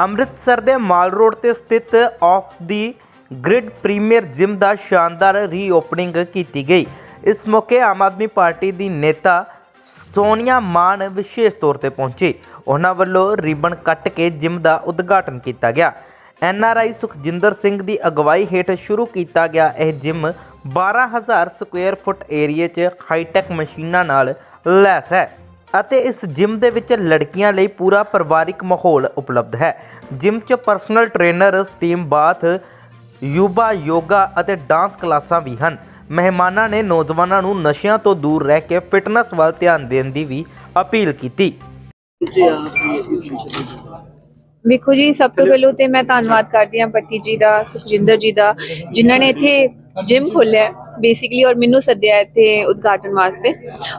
ਅੰਮ੍ਰਿਤਸਰ ਦੇ ਮਾਲ ਰੋਡ ਤੇ ਸਥਿਤ Off the Grid Premier Gym ਦਾ ਸ਼ਾਨਦਾਰ ਰੀਓਪਨਿੰਗ ਕੀਤੀ ਗਈ। ਇਸ ਮੌਕੇ ਆਮ ਆਦਮੀ ਪਾਰਟੀ ਦੀ ਨੇਤਾ ਸੋਨੀਆ ਮਾਨ ਵਿਸ਼ੇਸ਼ ਤੌਰ ਤੇ ਪਹੁੰਚੇ। ਉਹਨਾਂ ਵੱਲੋਂ ਰਿਬਨ ਕੱਟ ਕੇ ਜਿਮ ਦਾ ਉਦਘਾਟਨ ਕੀਤਾ ਗਿਆ। N R I Sukhjinder Singh ਦੀ ਅਗਵਾਈ ਹੇਠ ਸ਼ੁਰੂ ਕੀਤਾ ਗਿਆ ਇਹ ਜਿਮ 12000 ਸਕੁਅਰ ਫੁੱਟ ਏਰੀਏ 'ਚ ਹਾਈਟੈਕ ਮਸ਼ੀਨਾਂ ਨਾਲ ਲੈਸ ਹੈ। ਅਤੇ ਇਸ ਜਿਮ ਦੇ ਵਿੱਚ ਲੜਕੀਆਂ ਲਈ ਪੂਰਾ ਪਰਿਵਾਰਿਕ ਮਾਹੌਲ ਉਪਲਬਧ ਹੈ। ਜਿਮ 'ਚ ਪਰਸਨਲ ਟ੍ਰੇਨਰ ਸਟੀਮ ਬਾਥ ਯੂਬਾ ਯੋਗਾ ਅਤੇ ਡਾਂਸ ਕਲਾਸਾਂ ਵੀ ਹਨ। ਮਹਿਮਾਨਾਂ ਨੇ ਨੌਜਵਾਨਾਂ ਨੂੰ ਨਸ਼ਿਆਂ ਤੋਂ ਦੂਰ ਰਹਿ ਕੇ ਫਿਟਨੈਸ ਵੱਲ ਧਿਆਨ ਦੇਣ ਦੀ ਵੀ ਅਪੀਲ ਕੀਤੀ। ਵੇਖੋ ਜੀ ਸਭ ਤੋਂ ਪਹਿਲਾਂ ਤੇ ਮੈਂ ਧੰਨਵਾਦ ਕਰਦੀ ਹਾਂ ਭੱਟੀ ਜੀ ਦਾ ਸੁਖਜਿੰਦਰ ਜੀ ਦਾ ਜਿਨ੍ਹਾਂ ਨੇ ਇੱਥੇ ਜਿਮ ਖੋਲ੍ਹਿਆ ਬੇਸਿਕਲੀ ਔਰ ਮੈਨੂੰ ਸੱਦਿਆ ਇੱਥੇ ਉਦਘਾਟਨ ਵਾਸਤੇ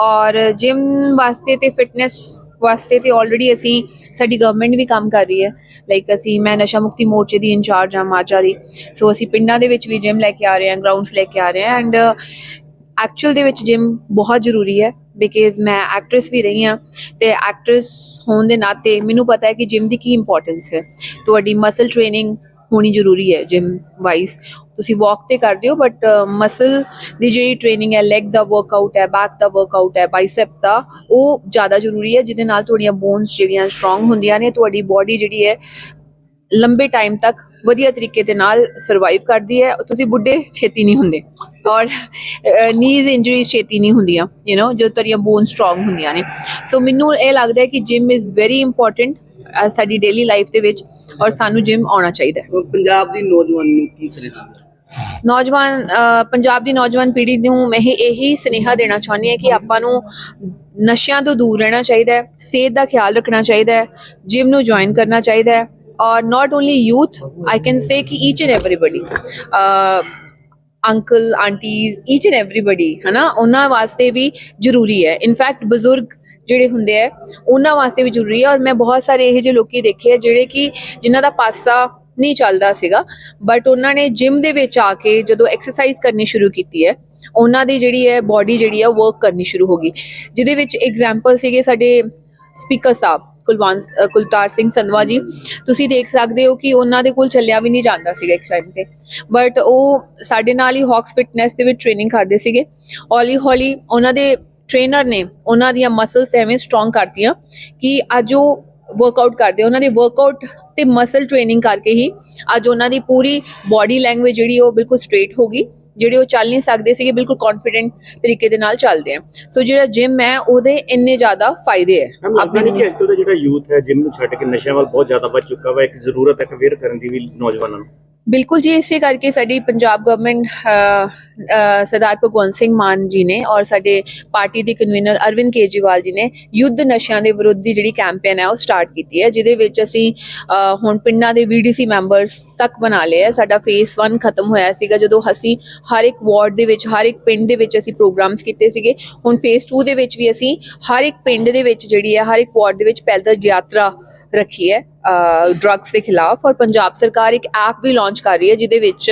ਔਰ ਜਿਮ ਵਾਸਤੇ ਤੇ ਫਿਟਨੈਸ ਵਾਸਤੇ ਤੇ ਆਲਰੇਡੀ ਅਸੀਂ ਸਾਡੀ ਗਵਰਨਮੈਂਟ ਵੀ ਕੰਮ ਕਰ ਰਹੀ ਹੈ। ਲਾਈਕ ਅਸੀਂ ਮੈਂ ਨਸ਼ਾ ਮੁਕਤੀ ਮੋਰਚੇ ਦੀ ਇੰਚਾਰਜ ਹਾਂ ਮਾਝਾ ਦੀ। ਸੋ ਅਸੀਂ ਪਿੰਡਾਂ ਦੇ ਵਿੱਚ ਵੀ ਜਿਮ ਲੈ ਕੇ ਆ ਰਹੇ ਹਾਂ ਗਰਾਊਂਡਸ ਲੈ ਕੇ ਆ ਰਹੇ ਹਾਂ ਐਂਡ ਐਕਚੁਅਲ ਦੇ ਵਿੱਚ ਜਿਮ ਬਹੁਤ ਜ਼ਰੂਰੀ ਹੈ ਬਿਕਾਜ਼ ਮੈਂ ਐਕਟਰੈਸ ਵੀ ਰਹੀ ਹਾਂ ਤੇ ਐਕਟਰੈਸ ਹੋਣ ਦੇ ਨਾਤੇ ਮੈਨੂੰ ਪਤਾ ਹੈ ਕਿ ਜਿਮ ਦੀ ਕੀ ਇੰਪੋਰਟੈਂਸ ਹੈ। ਤੁਹਾਡੀ ਮਸਲ ਟ੍ਰੇਨਿੰਗ ਹੋਣੀ ਜ਼ਰੂਰੀ ਹੈ ਜਿਮ ਵਾਈਜ਼ ਤੁਸੀਂ ਵਾਕ ਤੇ ਕਰਦੇ ਹੋ ਬਟ ਮਸਲ ਦੀ ਜਿਹੜੀ ਟ੍ਰੇਨਿੰਗ ਹੈ ਲੈਗ ਦਾ ਵਰਕਆਊਟ ਹੈ ਬੈਕ ਦਾ ਵਰਕਆਊਟ ਹੈ ਬਾਈਸੈਪ ਦਾ, ਉਹ ਜ਼ਿਆਦਾ ਜ਼ਰੂਰੀ ਹੈ, ਜਿਹਦੇ ਨਾਲ ਤੁਹਾਡੀਆਂ ਬੋਨਸ ਜਿਹੜੀਆਂ ਸਟਰੋਂਗ ਹੁੰਦੀਆਂ ਨੇ, ਤੁਹਾਡੀ ਬਾਡੀ ਜਿਹੜੀ ਹੈ, ਲੰਬੇ ਟਾਈਮ ਤੱਕ ਵਧੀਆ ਤਰੀਕੇ ਦੇ ਨਾਲ ਸਰਵਾਈਵ ਕਰਦੀ ਹੈ। ਤੁਸੀਂ ਬੁੱਢੇ ਛੇਤੀ ਨਹੀਂ ਹੁੰਦੇ ਔਰ ਨੀਜ਼ ਇੰਜਰੀਜ਼ ਛੇਤੀ ਨਹੀਂ ਹੁੰਦੀਆਂ ਯੂ نو ਜੋ ਤੇਰੀਆਂ ਬੋਨ ਸਟਰੋਂਗ ਹੁੰਦੀਆਂ ਨੇ। ਸੋ ਮੈਨੂੰ ਇਹ ਲੱਗਦਾ ਹੈ ਕਿ ਜਿਮ ਇਜ਼ ਵੈਰੀ ਇੰਪੋਰਟੈਂਟ ਸਾਡੀ ਡੇਲੀ ਲਾਈਫ ਦੇ ਵਿੱਚ ਔਰ ਸਾਨੂੰ ਜਿਮ ਆਉਣਾ ਚਾਹੀਦਾ ਹੈ। ਹੁਣ ਪੰਜਾਬ ਦੀ ਨੌਜਵਾਨ ਨੂੰ ਕੀ ਸੁਨੇਹਾ ਨੌਜਵਾਨ ਅ, ਪੰਜਾਬ ਦੀ ਨੌਜਵਾਨ ਪੀੜ੍ਹੀ ਨੂੰ ਮੈਂ ਇਹ- ਇਹੀ ਸੁਨੇਹਾ ਦੇਣਾ ਚਾਹੁੰਦੀ ਹਾਂ ਕਿ ਆਪਾਂ ਨੂੰ ਨਸ਼ਿਆਂ ਤੋਂ ਦੂਰ ਰਹਿਣਾ ਚਾਹੀਦਾ ਹੈ ਸਿਹਤ ਦਾ ਖਿਆਲ ਰੱਖਣਾ ਚਾਹੀਦਾ ਹੈ ਜਿਮ ਨੂੰ ਜੁਆਇਨ ਕਰਨਾ ਚਾਹੀਦਾ ਹੈ ਔਰ not only youth I can say ਕਿ each and everybody uncle aunties each and everybody ਹਨਾ ਉਹਨਾਂ ਵਾਸਤੇ ਵੀ ਜ਼ਰੂਰੀ ਹੈ ਇਨਫੈਕਟ ਬਜ਼ੁਰਗ ਜਿਹੜੇ ਹੁੰਦੇ ਆ ਉਹਨਾਂ ਵਾਸਤੇ ਵੀ ਜ਼ਰੂਰੀ ਹੈ ਔਰ ਮੈਂ ਬਹੁਤ ਸਾਰੇ ਇਹੋ ਜਿਹੇ ਲੋਕੀ ਦੇਖੇ ਆ ਜਿਹੜੇ ਕਿ ਜਿਨ੍ਹਾਂ ਦਾ ਪਾਸਾ ਨਹੀਂ ਚੱਲਦਾ ਸੀਗਾ ਬਟ ਉਹਨਾਂ ਨੇ ਜਿਮ ਦੇ ਵਿੱਚ ਆ ਕੇ ਜਦੋਂ ਐਕਸਰਸਾਈਜ਼ ਕਰਨੀ ਸ਼ੁਰੂ ਕੀਤੀ ਹੈ ਉਹਨਾਂ ਦੀ ਜਿਹੜੀ ਹੈ ਬਾਡੀ ਜਿਹੜੀ ਹੈ ਵਰਕ ਕਰਨੀ ਸ਼ੁਰੂ ਹੋ ਗਈ ਜਿਹਦੇ ਵਿੱਚ ਐਗਜ਼ਾਮਪਲ ਸੀਗੇ ਸਾਡੇ ਸਪੀਕਰ ਸਾਹਿਬ ਕੁਲਵੰਤ ਕੁਲਤਾਰ ਸਿੰਘ ਸੰਧਵਾ ਜੀ, ਤੁਸੀਂ ਦੇਖ ਸਕਦੇ ਹੋ ਕਿ ਉਹਨਾਂ ਦੇ ਕੋਲ ਚੱਲਿਆ ਵੀ ਨਹੀਂ ਜਾਂਦਾ ਸੀਗਾ ਇੱਕ ਟਾਈਮ ਤੇ। ਬਟ ਉਹ ਸਾਡੇ ਨਾਲ ਹੀ ਹੌਕਸ ਫਿਟਨੈਸ ਦੇ ਵਿੱਚ ਟ੍ਰੇਨਿੰਗ ਕਰਦੇ ਸੀਗੇ। ਹੌਲੀ ਹੌਲੀ ਉਹਨਾਂ ਦੇ ਟ੍ਰੇਨਰ ਨੇ ਉਹਨਾਂ ਦੀਆਂ ਮਸਲਸ ਐਵੇਂ ਸਟਰੋਂਗ ਕਰਤੀਆਂ ਕਿ ਅੱਜ ਉਹ ਵਰਕਆਊਟ ਕਰਦੇ, ਉਹਨਾਂ ਦੇ ਵਰਕਆਊਟ ਤੇ ਮਸਲ ਟ੍ਰੇਨਿੰਗ ਕਰਕੇ ਹੀ ਅੱਜ ਉਹਨਾਂ ਦੀ ਪੂਰੀ ਬਾਡੀ ਲੈਂਗੁਏਜ ਜਿਹੜੀ ਉਹ ਬਿਲਕੁਲ ਸਟ੍ਰੇਟ ਹੋ ਗਈ। ਜਿਹੜੇ ਉਹ ਚੱਲ ਨਹੀਂ ਸਕਦੇ ਸੀਗੇ ਬਿਲਕੁਲ ਕੌਨਫੀਡੈਂਟ ਤਰੀਕੇ ਦੇ ਨਾਲ ਚੱਲਦੇ ਆ। ਸੋ ਜਿਹੜਾ ਜਿਮ ਹੈ ਉਹਦੇ ਇੰਨੇ ਜ਼ਿਆਦਾ ਫਾਇਦੇ ਹੈ ਲੱਗਦਾ ਨਹੀਂ ਦਾ ਜਿਹੜਾ ਯੂਥ ਹੈ ਜਿਮ ਨੂੰ ਛੱਡ ਕੇ ਨਸ਼ਿਆਂ ਵੱਲ ਬਹੁਤ ਜ਼ਿਆਦਾ ਵੱਧ ਚੁੱਕਾ ਵਾ। ਇੱਕ ਜ਼ਰੂਰਤ ਹੈ ਅਵੇਅਰ ਕਰਨ ਦੀ ਵੀ ਨੌਜਵਾਨਾਂ ਨੂੰ। ਬਿਲਕੁਲ ਜੀ, ਇਸੇ ਕਰਕੇ ਸਾਡੀ ਪੰਜਾਬ ਗਵਰਨਮੈਂਟ ਸਰਦਾਰ ਭਗਵੰਤ ਸਿੰਘ ਮਾਨ ਜੀ ਨੇ ਔਰ ਸਾਡੇ ਪਾਰਟੀ ਦੇ ਕਨਵੀਨਰ ਅਰਵਿੰਦ ਕੇਜਰੀਵਾਲ ਜੀ ਨੇ ਯੁੱਧ ਨਸ਼ਿਆਂ ਦੇ ਵਿਰੁੱਧ ਦੀ ਜਿਹੜੀ ਕੈਂਪੇਨ ਹੈ ਉਹ ਸਟਾਰਟ ਕੀਤੀ ਹੈ, ਜਿਹਦੇ ਵਿੱਚ ਅਸੀਂ ਹੁਣ ਪਿੰਡਾਂ ਦੇ ਵੀਡੀਸੀ ਮੈਂਬਰਸ ਤੱਕ ਬਣਾ ਲਏ ਹੈ। ਸਾਡਾ ਫੇਸ 1 ਖਤਮ ਹੋਇਆ ਸੀਗਾ ਜਦੋਂ ਅਸੀਂ ਹਰ ਇੱਕ ਵਾਰਡ ਦੇ ਵਿੱਚ, ਹਰ ਇੱਕ ਪਿੰਡ ਦੇ ਵਿੱਚ ਅਸੀਂ ਪ੍ਰੋਗਰਾਮਸ ਕੀਤੇ ਸੀਗੇ। ਹੁਣ ਫੇਸ 2 ਦੇ ਵਿੱਚ ਵੀ ਅਸੀਂ ਹਰ ਇੱਕ ਪਿੰਡ ਦੇ ਵਿੱਚ ਜਿਹੜੀ ਹੈ, ਹਰ ਇੱਕ ਵਾਰਡ ਦੇ ਵਿੱਚ ਪੈਦਲ ਯਾਤਰਾ ਰੱਖੀ ਹੈ। ਡਰੱਗਸ ਦੇ ਖਿਲਾਫ ਔਰ ਪੰਜਾਬ ਸਰਕਾਰ ਇੱਕ ਐਪ ਵੀ ਲਾਂਚ ਕਰ ਰਹੀ ਹੈ, ਜਿਹਦੇ ਵਿੱਚ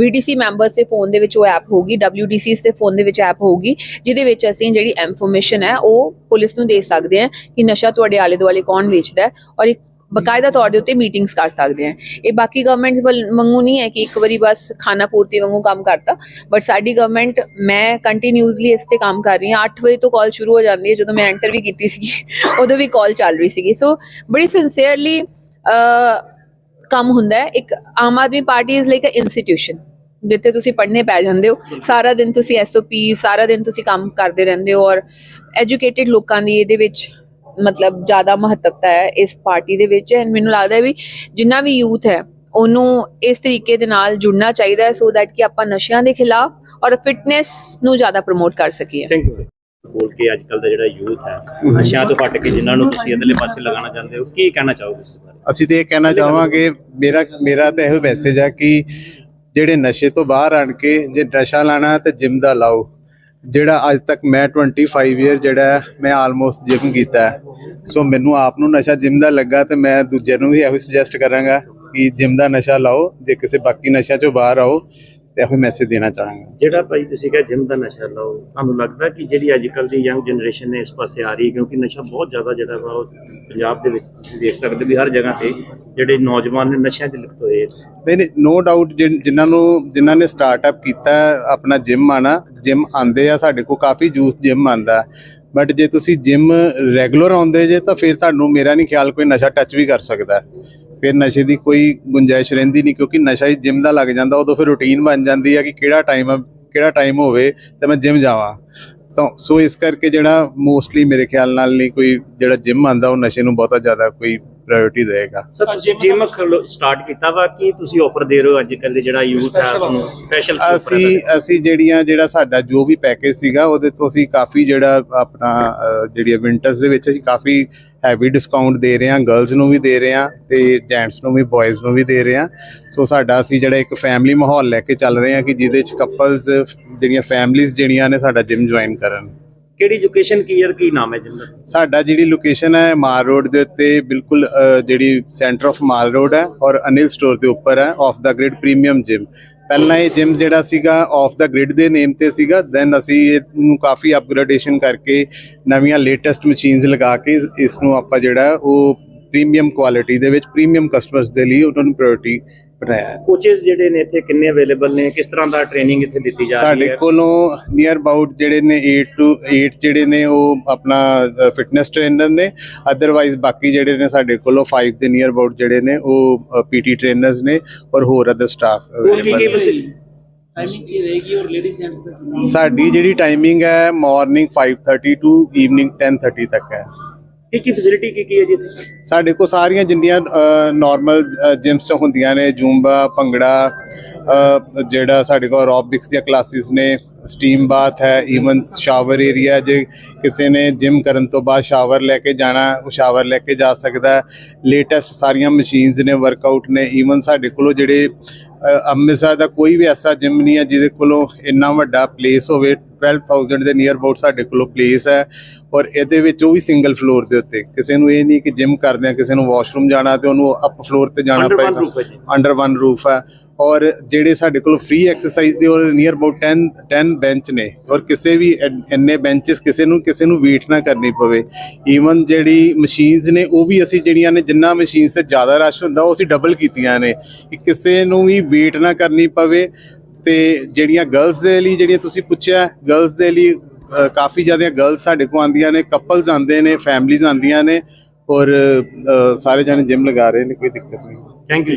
VDC ਮੈਂਬਰਸ ਦੇ ਫੋਨ ਦੇ ਵਿੱਚ ਉਹ ਐਪ ਹੋਊਗੀ WDCs ਦੇ ਫੋਨ ਦੇ ਵਿੱਚ ਐਪ ਹੋਊਗੀ, ਜਿਹਦੇ ਵਿੱਚ ਅਸੀਂ ਜਿਹੜੀ ਇਨਫੋਰਮੇਸ਼ਨ ਹੈ, ਉਹ ਪੁਲਿਸ ਨੂੰ ਦੇ ਸਕਦੇ ਹਾਂ ਕਿ ਨਸ਼ਾ ਤੁਹਾਡੇ ਆਲੇ ਦੁਆਲੇ ਕੌਣ ਵੇਚਦਾ ਹੈ ਔਰ ਇੱਕ ਬਕਾਇਦਾ ਤੌਰ ਦੇ ਉੱਤੇ ਮੀਟਿੰਗਸ ਕਰ ਸਕਦੇ ਹਾਂ। ਇਹ ਬਾਕੀ ਗਵਰਨਮੈਂਟਸ ਵੱਲ ਵਾਂਗੂ ਨਹੀਂ ਹੈ ਕਿ ਇੱਕ ਵਾਰੀ ਬਸ ਖਾਣਾ ਪੂਰਤੀ ਵਾਂਗੂ ਕੰਮ ਕਰਤਾ। ਬਟ ਸਾਡੀ ਗਵਰਨਮੈਂਟ ਮੈਂ ਕੰਟੀਨਿਊਸਲੀ ਇਸ ਤੇ ਕੰਮ ਕਰ ਰਹੀ ਹਾਂ। 8 ਵਜੇ ਤੋਂ ਕਾਲ ਸ਼ੁਰੂ ਹੋ ਜਾਂਦੀ ਹੈ। ਜਦੋਂ ਮੈਂ ਐਂਟਰ ਵੀ ਕੀਤੀ ਸੀਗੀ ਉਦੋਂ ਵੀ ਕਾਲ ਚੱਲ ਰਹੀ ਸੀਗੀ। ਸੋ ਬੜੀ ਸਿੰਸੀਅਰਲੀ ਕੰਮ ਹੁੰਦਾ ਹੈ। ਇੱਕ Aam Aadmi party is like a institution ਜਿੱਥੇ ਤੁਸੀਂ ਪੜ੍ਹਨੇ ਪੈ ਜਾਂਦੇ ਹੋ। ਸਾਰਾ ਦਿਨ ਤੁਸੀਂ ਐਸਓਪੀ ਸਾਰਾ ਦਿਨ ਤੁਸੀਂ ਕੰਮ ਕਰਦੇ ਰਹਿੰਦੇ ਹੋ। ਔਰ ਐਜੂਕੇਟਿਡ ਲੋਕਾਂ ਦੀ ਇਹਦੇ ਵਿੱਚ ਮਤਲਬ ਜ਼ਿਆਦਾ ਮਹੱਤਵਤਾ ਹੈ ਇਸ ਪਾਰਟੀ ਦੇ ਵਿੱਚ। ਐਂਡ ਮੈਨੂੰ ਲੱਗਦਾ ਹੈ ਵੀ ਜਿੰਨਾ ਵੀ ਯੂਥ ਹੈ ਉਹਨੂੰ ਇਸ ਤਰੀਕੇ ਦੇ ਨਾਲ ਜੁੜਨਾ ਚਾਹੀਦਾ ਹੈ ਸੋ ਦੈਟ ਕਿ ਆਪਾਂ ਨਸ਼ਿਆਂ ਦੇ ਖਿਲਾਫ ਔਰ ਫਿਟਨੈਸ ਨੂੰ ਜ਼ਿਆਦਾ ਪ੍ਰਮੋਟ ਕਰ ਸਕੀਏ। ਥੈਂਕ ਯੂ ਬੋਲ ਕੇ ਅੱਜਕੱਲ ਦਾ ਜਿਹੜਾ ਯੂਥ ਹੈ ਨਸ਼ਿਆਂ ਤੋਂ ਹਟ ਕੇ ਜਿਨ੍ਹਾਂ ਨੂੰ ਤੁਸੀਂ ਇਧਰਲੇ ਪਾਸੇ ਲਗਾਉਣਾ ਚਾਹੁੰਦੇ ਹੋ ਕੀ ਕਹਿਣਾ ਚਾਹੋਗੇ ਇਸ ਬਾਰੇ? ਅਸੀਂ ਤੇ ਇਹ ਕਹਿਣਾ ਚਾਹਾਂਗੇ ਮੇਰਾ ਮੇਰਾ ਤਾਂ ਇਹੋ ਮੈਸੇਜ ਹੈ ਕਿ ਜਿਹੜੇ ਨਸ਼ੇ ਤੋਂ ਬਾਹਰ ਆਣ ਕੇ ਜੇ ਨਸ਼ਾ ਲਾਣਾ ਤੇ ਜਿਮ ਦਾ ਲਾਓ। ਜਿਹੜਾ ਅੱਜ ਤੱਕ ਮੈਂ 25 ਇਅਰ ਜਿਹੜਾ ਮੈਂ ਆਲਮੋਸਟ ਜਿਮ ਕੀਤਾ। ਸੋ ਮੈਨੂੰ ਆਪ ਨੂੰ ਨਸ਼ਾ ਜਿਮ ਦਾ ਲੱਗਾ ਤੇ ਮੈਂ ਦੂਜੇ ਨੂੰ ਵੀ ਇਹੋ ਸੁਜੈਸਟ ਕਰਾਂਗਾ ਕਿ ਜਿਮ ਦਾ ਨਸ਼ਾ ਲਾਓ ਜੇ ਕਿਸੇ ਬਾਕੀ ਨਸ਼ਿਆਂ ਚੋਂ ਬਾਹਰ ਆਓ ਤੇ ਇਹੋ ਮੈਸੇਜ ਦੇਣਾ ਚਾਹਾਂਗਾ ਜਿਹੜਾ ਭਾਈ ਤੁਸੀਂ ਕਿਹਾ ਜਿਮ ਦਾ ਨਸ਼ਾ ਲਾਓ ਤੁਹਾਨੂੰ ਲੱਗਦਾ ਕਿ ਜਿਹੜੀ ਅੱਜ ਕੱਲ ਦੀ ਯੰਗ ਜਨਰੇਸ਼ਨ ਨੇ ਇਸ ਪਾਸੇ ਆ ਰਹੀ ਹੈ ਕਿਉਂਕਿ ਨਸ਼ਾ ਬਹੁਤ ਜ਼ਿਆਦਾ ਜਿਹੜਾ ਵਾ ਉਹ ਪੰਜਾਬ ਦੇ ਵਿੱਚ ਤੁਸੀਂ ਦੇਖ ਸਕਦੇ ਵੀ ਹਰ ਜਗ੍ਹਾ ਤੇ ਜਿਹੜੇ ਨੌਜਵਾਨ ਨੇ ਨਸ਼ਿਆਂ 'ਚ ਲਿਪਤ ਹੋਏ। ਨਹੀਂ ਨਹੀਂ ਨੋ ਡਾਊਟ ਜਿਨ੍ਹਾਂ ਨੂੰ ਜਿਨ੍ਹਾਂ ਨੇ ਸਟਾਰਟਅਪ ਕੀਤਾ ਆਪਣਾ ਜਿਮ ਆਣਾ ਜਿਮ ਆਂਦੇ ਆ, ਸਾਡੇ ਕੋਲ ਕਾਫੀ ਜੂਸ ਜਿਮ ਆਂਦਾ ਬਟ ਜੇ ਤੁਸੀਂ ਜਿਮ ਰੈਗੂਲਰ ਆਉਂਦੇ ਜੇ, ਤਾਂ ਫਿਰ ਤੁਹਾਨੂੰ ਮੇਰਾ ਨਹੀਂ ਖਿਆਲ ਕੋਈ ਨਸ਼ਾ ਟੱਚ ਵੀ ਕਰ ਸਕਦਾ। ਫਿਰ ਨਸ਼ੇ ਦੀ ਕੋਈ ਗੁੰਜਾਇਸ਼ ਰਹਿੰਦੀ ਨਹੀਂ ਕਿਉਂਕਿ ਨਸ਼ਾ ਹੀ ਜਿਮ ਦਾ ਲੱਗ ਜਾਂਦਾ, ਉਦੋਂ ਫਿਰ ਰੁਟੀਨ ਬਣ ਜਾਂਦੀ ਹੈ ਕਿ ਕਿਹੜਾ ਟਾਈਮ ਕਿਹੜਾ ਟਾਈਮ ਹੋਵੇ ਤੇ ਮੈਂ ਜਿਮ ਜਾਵਾਂ। ਤਾਂ ਸੋ ਇਸ ਕਰਕੇ ਜਿਹੜਾ ਮੋਸਟਲੀ ਮੇਰੇ ਖਿਆਲ ਨਾਲ ਨਹੀਂ ਕੋਈ ਜਿਹੜਾ ਜਿਮ ਆਂਦਾ ਉਹ ਨਸ਼ੇ ਨੂੰ ਬਹੁਤਾ ਜ਼ਿਆਦਾ ਕੋਈ ਪ੍ਰਾਇੋਰਟੀ ਦੇਗਾ ਸਰ ਤੁਸੀਂ ਜਿਮ ਸਟਾਰਟ ਕੀਤਾ ਵਾ? ਕੀ ਤੁਸੀਂ ਆਫਰ ਦੇ ਰਹੇ ਹੋ ਅੱਜ ਕੱਲ ਦੇ ਜਿਹੜਾ ਯੂਥ ਹੈ ਉਸ ਨੂੰ ਸਪੈਸ਼ਲ ਅਸੀਂ ਅਸੀਂ ਜਿਹੜੀਆਂ ਜਿਹੜਾ ਸਾਡਾ ਜੋ ਵੀ ਪੈਕੇਜ ਸੀਗਾ ਉਹਦੇ ਤੋਂ ਅਸੀਂ ਕਾਫੀ ਜਿਹੜਾ ਆਪਣਾ ਜਿਹੜੀ ਵਿੰਟਰਸ ਦੇ ਵਿੱਚ ਅਸੀਂ ਕਾਫੀ ਹੈਵੀ ਡਿਸਕਾਊਂਟ ਦੇ ਰਹੇ ਹਾਂ ਗਰਲਸ ਨੂੰ ਵੀ ਦੇ ਰਹੇ ਹਾਂ ਤੇ ਜੈਂਟਸ ਨੂੰ ਵੀ ਬॉयਜ਼ ਨੂੰ ਵੀ ਦੇ ਰਹੇ ਹਾਂ। ਸੋ ਸਾਡਾ ਅਸੀਂ ਜਿਹੜਾ ਇੱਕ ਫੈਮਿਲੀ ਮਾਹੌਲ ਲੈ ਕੇ ਚੱਲ ਰਹੇ ਹਾਂ ਕਿ ਜਿਹਦੇ ਚ ਕਪਲਸ ਜਿਹੜੀਆਂ ਫੈਮਿਲੀਆਂ ਜਿਹੜੀਆਂ ਨੇ ਸਾਡਾ ਜਿਮ ਜੁਆਇਨ ਕਰਨ। ਕਿਹੜੀ ਐਜੂਕੇਸ਼ਨ ਕੀ ਹੈ ਕੀ ਨਾਮ ਹੈ ਜਿਮ ਸਾਡਾ ਜਿਹੜੀ ਲੋਕੇਸ਼ਨ ਹੈ ਮਾਲ ਰੋਡ ਦੇ ਉੱਤੇ ਬਿਲਕੁਲ ਜਿਹੜੀ ਸੈਂਟਰ ਆਫ ਮਾਲ ਰੋਡ ਹੈ ਔਰ ਅਨਿਲ ਸਟੋਰ ਦੇ ਉੱਪਰ ਹੈ Off the Grid Premium Gym ਪਹਿਲਾਂ ਇਹ ਜਿਮ ਜਿਹੜਾ ਸੀਗਾ ਆਫ ਦਾ ਗ੍ਰਿਡ ਦੇ ਨੇਮ ਤੇ ਸੀਗਾ ਦੈਨ ਅਸੀਂ ਇਹਨੂੰ ਕਾਫੀ ਅਪਗ੍ਰੇਡੇਸ਼ਨ ਕਰਕੇ ਨਵੀਆਂ ਲੇਟੈਸਟ ਮਸ਼ੀਨਸ ਲਗਾ ਕੇ ਇਸ ਨੂੰ ਆਪਾਂ ਜਿਹੜਾ ਉਹ ਪ੍ਰੀਮੀਅਮ ਕੁਆਲਿਟੀ ਦੇ ਵਿੱਚ ਪ੍ਰੀਮੀਅਮ ਕਸਟਮਰਸ ਦੇ ਲਈ ਉਹਨਾਂ ਨੂੰ ਪ੍ਰਾਇੋਰਟੀ ਬਣਾਇਆ ਹੈ। ਕੋਚਸ ਜਿਹੜੇ ਨੇ ਇੱਥੇ ਕਿੰਨੇ ਅਵੇਲੇਬਲ ਨੇ? ਕਿਸ ਤਰ੍ਹਾਂ ਦਾ ਟ੍ਰੇਨਿੰਗ ਇੱਥੇ ਦਿੱਤੀ ਜਾ ਰਹੀ ਸਾਡੇ ਹੈ? ਕੋਲੋਂ ਨੀਅਰ ਅਬਾਊਟ ਜਿਹੜੇ ਨੇ 8 ਟੂ 8 ਜਿਹੜੇ ਨੇ ਉਹ ਆਪਣਾ ਫਿਟਨੈਸ ਟ੍ਰੇਨਰ ਨੇ। ਅਦਰਵਾਈਜ਼ ਬਾਕੀ ਜਿਹੜੇ ਨੇ ਸਾਡੇ ਕੋਲੋਂ 5 ਦੇ ਨੀਅਰ ਅਬਾਊਟ ਜਿਹੜੇ ਨੇ ਉਹ ਪੀਟੀ ਟ੍ਰੇਨਰਸ ਨੇ ਔਰ ਹੋਰ ਅਦਰ ਸਟਾਫ ਹੋਰ ਕੀ ਕੀ ਫੈਸਿਲਿਟੀ ਟਾਈਮਿੰਗ ਕੀ ਰਹੇਗੀ ਔਰ ਲੇਡੀਜ਼ ਜੈਂਟਸ ਦਾ ਕਿੰਨਾ ਸਾਡੀ ਜਿਹੜੀ ਟਾਈਮਿੰਗ ਹੈ ਮਾਰਨਿੰਗ 5:30 ਟੂ ਈਵਨਿੰਗ 10:30 ਤੱਕ ਹੈ। ਕੀ ਕੀ ਫੈਸਿਲਿਟੀ ਕੀ ਕੀ ਹੈ ਜੀ ਇੱਥੇ? ਸਾਡੇ ਕੋਲ ਸਾਰੀਆਂ ਜਿੰਨੀਆਂ ਨਾਰਮਲ ਜਿਮਸ ਹੁੰਦੀਆਂ ਨੇ ਜੂੰਬਾ ਭੰਗੜਾ ਅ, ਜਿਹੜਾ ਸਾਡੇ ਕੋਲ ਐਰੋਬਿਕਸ ਦੀਆਂ ਕਲਾਸਿਸ ਨੇ ਸਟੀਮ ਬਾਥ ਹੈ ਈਵਨ ਸ਼ਾਵਰ ਏਰੀਆ ਜੇ ਕਿਸੇ ਨੇ ਜਿਮ ਕਰਨ ਤੋਂ ਬਾਅਦ ਸ਼ਾਵਰ ਲੈ ਕੇ ਜਾਣਾ ਉਹ ਸ਼ਾਵਰ ਲੈ ਕੇ ਜਾ ਸਕਦਾ ਲੇਟੈਸਟ ਸਾਰੀਆਂ ਮਸ਼ੀਨਸ ਨੇ ਵਰਕਆਊਟ ਨੇ ਈਵਨ ਸਾਡੇ ਕੋਲੋਂ ਜਿਹੜੇ ਅੰਮ੍ਰਿਤਸਰ ਦਾ ਕੋਈ ਵੀ ਐਸਾ ਜਿਮ ਨਹੀਂ ਹੈ ਜਿਹਦੇ ਕੋਲੋਂ ਇੰਨਾ ਵੱਡਾ ਪਲੇਸ ਹੋਵੇ। 12000 ਦੇ ਨੀਅਰ ਅਬਾਊਟ ਸਾਡੇ ਕੋਲੋਂ ਪਲੇਸ ਹੈ। ਔਰ ਇਹਦੇ ਵਿੱਚ ਉਹ ਵੀ ਸਿੰਗਲ ਫਲੋਰ ਦੇ ਉੱਤੇ। ਕਿਸੇ ਨੂੰ ਇਹ ਨਹੀਂ ਕਿ ਜਿਮ ਕਰਦੇ ਆ ਕਿਸੇ ਨੂੰ ਵਾਸ਼ਰੂਮ ਜਾਣਾ ਤੇ ਉਹਨੂੰ ਅਪ ਫਲੋਰ ਤੇ ਜਾਣਾ ਪਏਗਾ। ਅੰਡਰ ਵਨ ਰੂਫ ਹੈ। ਔਰ ਜਿਹੜੇ ਸਾਡੇ ਕੋਲ ਫ੍ਰੀ ਐਕਸਰਸਾਈਜ਼ ਦੇ ਉਹ ਨੀਅਰ ਅਬਾਊਟ 10 10 ਬੈਂਚ ਨੇ। ਔਰ ਕਿਸੇ ਵੀ ਇੰਨੇ ਬੈਂਚਸ ਕਿਸੇ ਨੂੰ ਕਿਸੇ ਨੂੰ ਵੇਟ ਨਾ ਕਰਨੀ ਪਵੇ। ਈਵਨ ਜਿਹੜੀ ਮਸ਼ੀਨਸ ਨੇ, ਉਹ ਵੀ ਅਸੀਂ ਜਿਹੜੀਆਂ ਨੇ, ਜਿੰਨਾ ਮਸ਼ੀਨ ਤੇ ਜ਼ਿਆਦਾ ਰਸ਼ ਹੁੰਦਾ, ਉਹ ਅਸੀਂ ਡਬਲ ਕੀਤੀਆਂ ਨੇ। ਕਿ ਕਿਸੇ ਨੂੰ ਵੀ ਵੇਟ ਨਾ ਕਰਨੀ ਪਵੇ ਤੇ ਜਿਹੜੀਆਂ ਗਰਲਸ ਦੇ ਲਈ, ਜਿਹੜੀਆਂ ਤੁਸੀਂ ਪੁੱਛਿਆ ਗਰਲਸ ਦੇ ਲਈ ਕਾਫੀ ਜ਼ਿਆਦਾ ਗਰਲਸ ਸਾਡੇ ਕੋਲ ਆਉਂਦੀਆਂ ਨੇ ਕਪਲਸ ਆਉਂਦੇ ਨੇ ਫੈਮਲੀਆਂ ਆਉਂਦੀਆਂ ਨੇ। ਔਰ ਸਾਰੇ ਜਣੇ ਜਿਮ ਲਗਾ ਰਹੇ ਨੇ, ਕੋਈ ਦਿੱਕਤ ਨਹੀਂ। Thank you